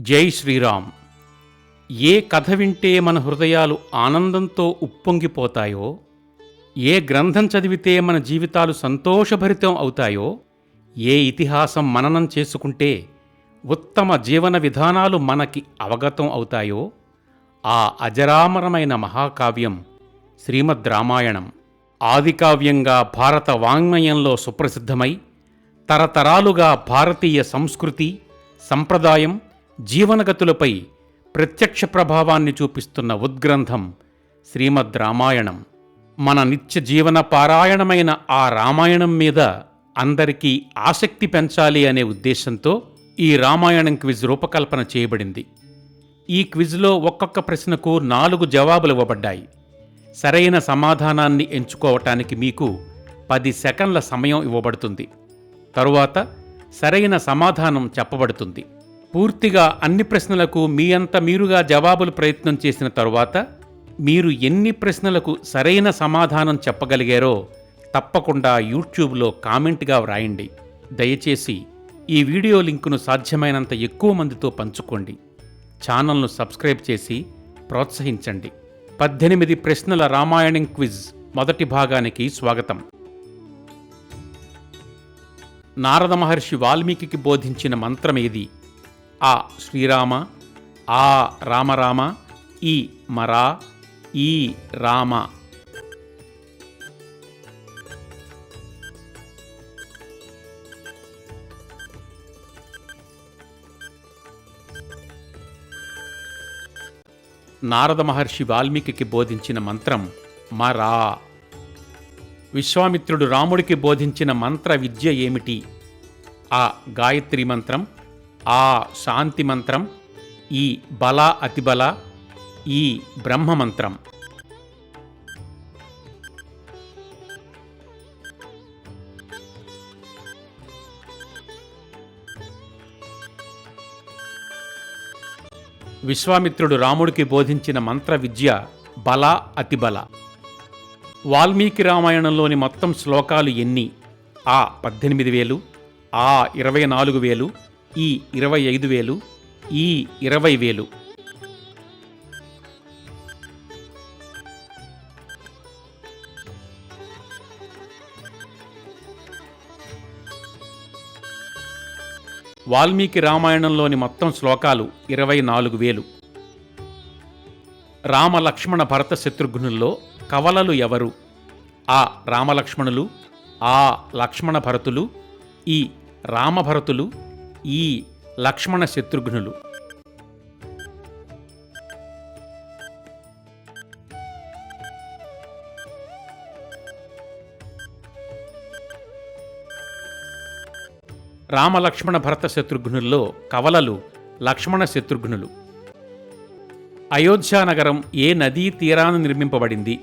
జై శ్రీరామ్. ఏ కథ వింటే మన హృదయాలు ఆనందంతో ఉప్పొంగిపోతాయో ఏ గ్రంథం చదివితే మన జీవితాలు సంతోషభరితం అవుతాయో ఏ ఇతిహాసం మననం చేసుకుంటే ఉత్తమ జీవన విధానాలు మనకి అవగతం అవుతాయో ఆ అజరామరమైన మహాకావ్యం శ్రీమద్ రామాయణం ఆదికావ్యంగా భారత వాంగ్మయంలో సుప్రసిద్ధమై తరతరాలుగా భారతీయ సంస్కృతి సంప్రదాయం జీవనగతులపై ప్రత్యక్ష ప్రభావాన్ని చూపిస్తున్న ఉద్గ్రంథం శ్రీమద్ రామాయణం. మన నిత్య జీవన పారాయణమైన ఆ రామాయణం మీద అందరికీ ఆసక్తి పెంచాలి అనే ఉద్దేశంతో ఈ రామాయణం క్విజ్ రూపకల్పన చేయబడింది. ఈ క్విజ్లో ఒక్కొక్క ప్రశ్నకు నాలుగు జవాబులు ఇవ్వబడ్డాయి. సరైన సమాధానాన్ని ఎంచుకోవటానికి మీకు పది సెకండ్ల సమయం ఇవ్వబడుతుంది. తరువాత సరైన సమాధానం చెప్పబడుతుంది. పూర్తిగా అన్ని ప్రశ్నలకు మీ అంత మీరుగా జవాబులు ప్రయత్నం చేసిన తరువాత మీరు ఎన్ని ప్రశ్నలకు సరైన సమాధానం చెప్పగలిగారో తప్పకుండా యూట్యూబ్లో కామెంట్గా వ్రాయండి. దయచేసి ఈ వీడియో లింకును సాధ్యమైనంత ఎక్కువ మందితో పంచుకోండి. ఛానల్ను సబ్స్క్రైబ్ చేసి ప్రోత్సహించండి. పద్దెనిమిది ప్రశ్నల రామాయణం క్విజ్ మొదటి భాగానికి స్వాగతం. నారద మహర్షి వాల్మీకి బోధించిన మంత్రం ఏది? ఆ శ్రీరామ ఆ రామరామ ఈ మరా ఈ రామ. నారద మహర్షి వాల్మీకి బోధించిన మంత్రం మరా. విశ్వామిత్రుడు రాముడికి బోధించిన మంత్ర విద్య ఏమిటి? ఆ గాయత్రి మంత్రం ఆ శాంతి మంత్రం ఈ బల అతిబల ఈ బ్రహ్మ మంత్రం. విశ్వామిత్రుడు రాముడికి బోధించిన మంత్ర విద్య బల అతిబల. వాల్మీకి రామాయణంలోని మొత్తం శ్లోకాలు ఎన్ని? ఆ పద్దెనిమిది వేలు ఆ ఇరవై నాలుగు వేలు ఈ ఇరవై ఐదు వేలు ఈ ఇరవై వేలు. వాల్మీకి రామాయణంలోని మొత్తం శ్లోకాలు ఇరవై నాలుగు వేలు. రామలక్ష్మణ భరత శత్రుఘ్నుల్లో కవలలు ఎవరు? ఆ రామలక్ష్మణులు ఆ లక్ష్మణ భరతులు ఈ రామభరతులు ఈ లక్ష్మణ శత్రుఘ్నులు. రామలక్ష్మణ భరత శత్రుఘ్నుల్లో కవలలు లక్ష్మణ శత్రుఘ్నులు. అయోధ్యానగరం ఏ నదీ తీరాన నిర్మింపబడింది?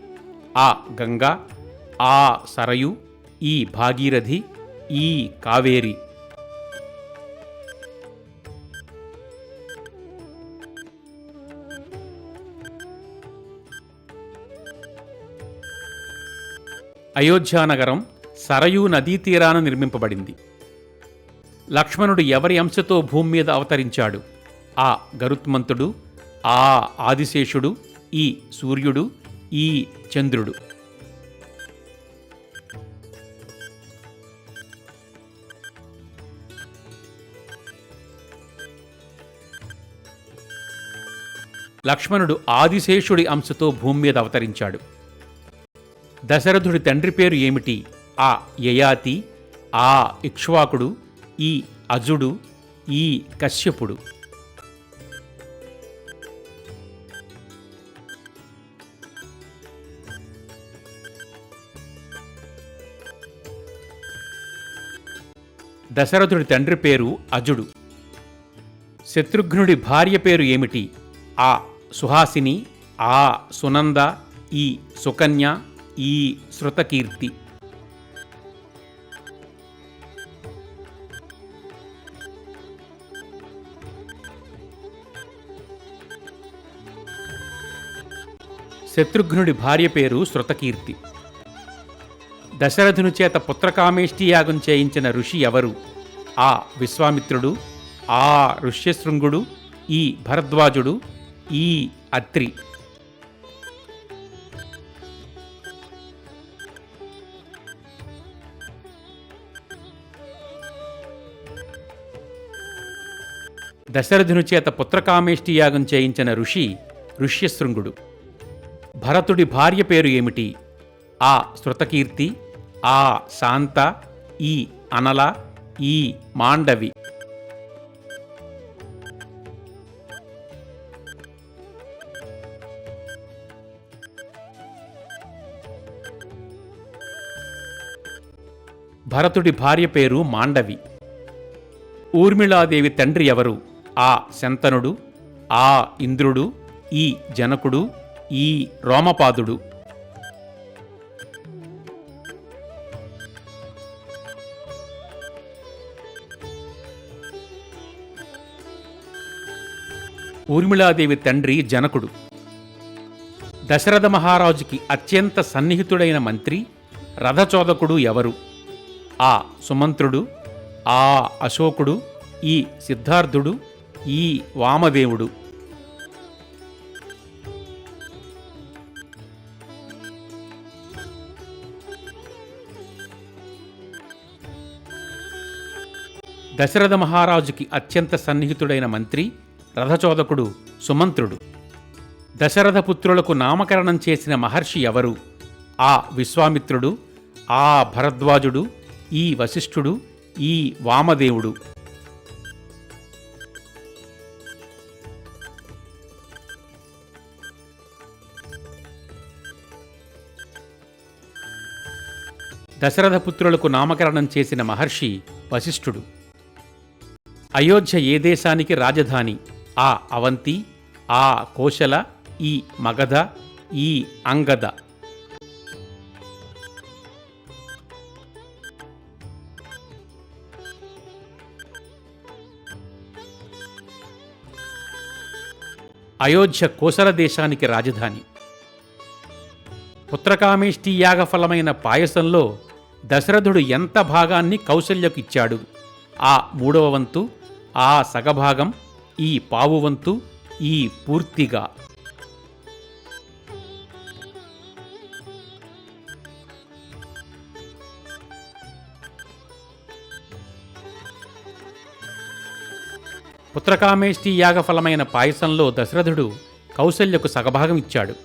ఆ గంగా ఆ సరయు ఈ భాగీరథి ఈ కావేరి. అయోధ్యానగరం సరయూ నదీ తీరాన నిర్మింపబడింది. లక్ష్మణుడు ఎవరి అంశతో భూమి మీద అవతరించాడు? ఆ గరుత్మంతుడు ఆ ఆదిశేషుడు ఈ సూర్యుడు ఈ చంద్రుడు. లక్ష్మణుడు ఆదిశేషుడి అంశతో భూమి మీద అవతరించాడు. దశరథుడి తండ్రి పేరు ఏమిటి? ఆ యయాతి ఆ ఇక్ష్వాకుడు ఈ అజుడు ఈ కశ్యపుడు. దశరథుడి తండ్రి పేరు అజుడు. శత్రుఘ్నుడి భార్య పేరు ఏమిటి? ఆ సుహాసిని ఆ సునంద ఈ సుకన్య ఈ శృతకీర్తి శత్రుఘ్నుడి భార్య పేరు శృతకీర్తి దశరథుని చేత పుత్రకామేష్టి యాగం చేయించిన ఋషి ఎవరు? ఆ విశ్వామిత్రుడు ఆ ఋష్యశృంగుడు ఈ భరద్వాజుడు ఈ అత్రి. దశరథుని చేత పుత్రకామేష్టి యాగం చేయించిన ఋషి ఋష్యశృంగుడు. భరతుడి భార్య పేరు ఏమిటి? ఆ శృతకీర్తి ఆ శాంత ఈ అనల ఈ మాండవి. భరతుడి భార్య పేరు మాండవి. ఊర్మిళాదేవి తండ్రి ఎవరు? ఆ శంతనుడు ఆ ఇంద్రుడు ఈ జనకుడు ఈ రోమపాదుడు. ఊర్మిళాదేవి తండ్రి జనకుడు. దశరథ మహారాజుకి అత్యంత సన్నిహితుడైన మంత్రి రథచోదకుడు ఎవరు? ఆ సుమంత్రుడు ఆ అశోకుడు ఈ సిద్ధార్థుడు ఈ వామదేవుడు. దశరథ మహారాజుకి అత్యంత సన్నిహితుడైన మంత్రి రథచోదకుడు సుమంత్రుడు. దశరథ పుత్రులకు నామకరణం చేసిన మహర్షి ఎవరు? ఆ విశ్వామిత్రుడు ఆ భరద్వాజుడు ఈ వశిష్ఠుడు ఈ వామదేవుడు. దశరథ పుత్రులకు నామకరణం చేసిన మహర్షి వశిష్ఠుడు. అయోధ్య ఏ దేశానికి రాజధాని? ఆ అవంతి ఆ కోశల ఈ మగధ ఈ అంగద అయోధ్య కోసల దేశానికి రాజధాని. పుత్రకామేష్టి యాగఫలమైన పాయసంలో దశరథుడు ఎంత భాగాన్ని కౌశల్యకు ఇచ్చాడు ఆ మూడవ వంతు ఆ సగభాగం ఈ పావు వంతు ఈ పూర్తిగా. పుత్రకామేష్టి యాగఫలమైన పాయసంలో దశరథుడు కౌశల్యకు సగభాగం ఇచ్చాడు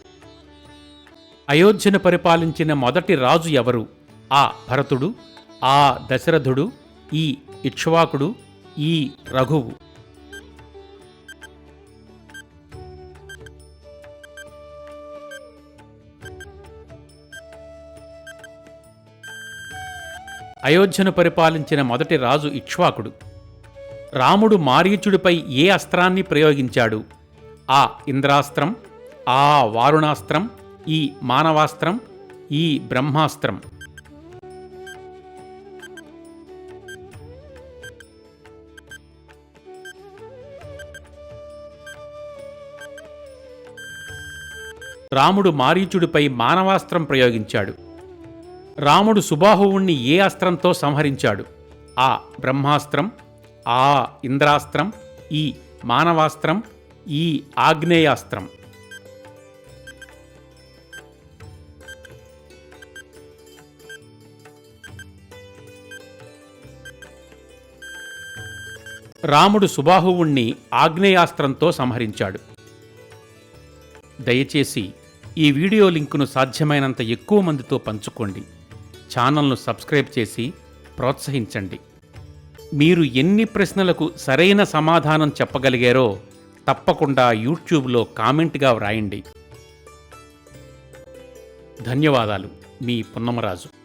అయోధ్యను పరిపాలించిన మొదటి రాజు ఎవరు? ఆ భరతుడు ఆ దశరథుడు ఈ ఇక్ష్వాకుడు ఈ రఘువు. అయోధ్యను పరిపాలించిన మొదటి రాజు ఇక్ష్వాకుడు. రాముడు మారీచుడిపై ఏ అస్త్రాన్ని ప్రయోగించాడు? ఆ ఇంద్రాస్త్రం ఆ వారుణాస్త్రం ఈ మానవాస్త్రం ఈ బ్రహ్మాస్త్రం. రాముడు మారీచుడిపై మానవాస్త్రం ప్రయోగించాడు. రాముడు సుబాహువుణ్ణి ఏ అస్త్రంతో సంహరించాడు? ఆ బ్రహ్మాస్త్రం ఆ ఇంద్రాస్త్రం ఈ మానవాస్త్రం ఈ ఆగ్నేయాస్త్రం. రాముడు సుబాహువుణ్ణి ఆగ్నేయాస్త్రంతో సంహరించాడు. దయచేసి ఈ వీడియో లింకును సాధ్యమైనంత ఎక్కువ మందితో పంచుకోండి. ఛానల్ను సబ్స్క్రైబ్ చేసి ప్రోత్సహించండి. మీరు ఎన్ని ప్రశ్నలకు సరైన సమాధానం చెప్పగలిగారో తప్పకుండా యూట్యూబ్లో కామెంట్గా వ్రాయండి. ధన్యవాదాలు మీ పున్నమరాజు.